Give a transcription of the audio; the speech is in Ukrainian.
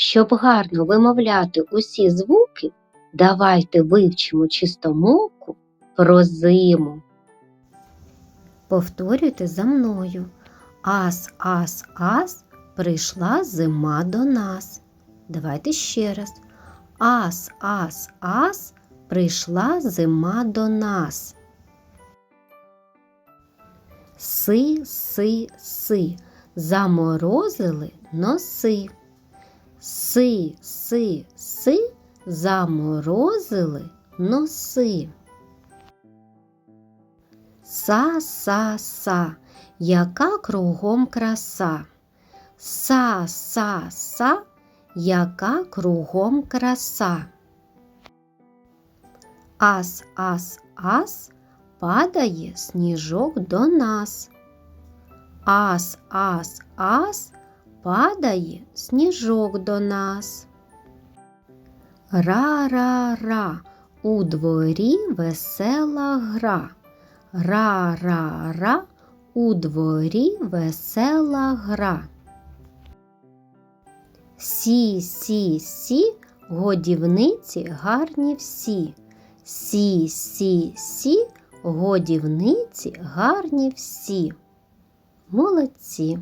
Щоб гарно вимовляти усі звуки, давайте вивчимо чистомовку про зиму. Повторюйте за мною. Ас, ас, ас, прийшла зима до нас. Давайте ще раз. Ас, ас, ас, прийшла зима до нас. Си, си, си, заморозили носи. Си, си, си, заморозили носи. Са, са, са, яка кругом краса. Са, са, са, яка кругом краса. Ас, ас, ас, падає сніжок до нас. Ас, ас, ас, падає сніжок до нас. Ра-ра-ра, у дворі весела гра. Ра-ра-ра, у дворі весела гра. Сі, сі, сі, годівниці гарні всі. Сі, сі, сі, годівниці гарні всі. Молодці.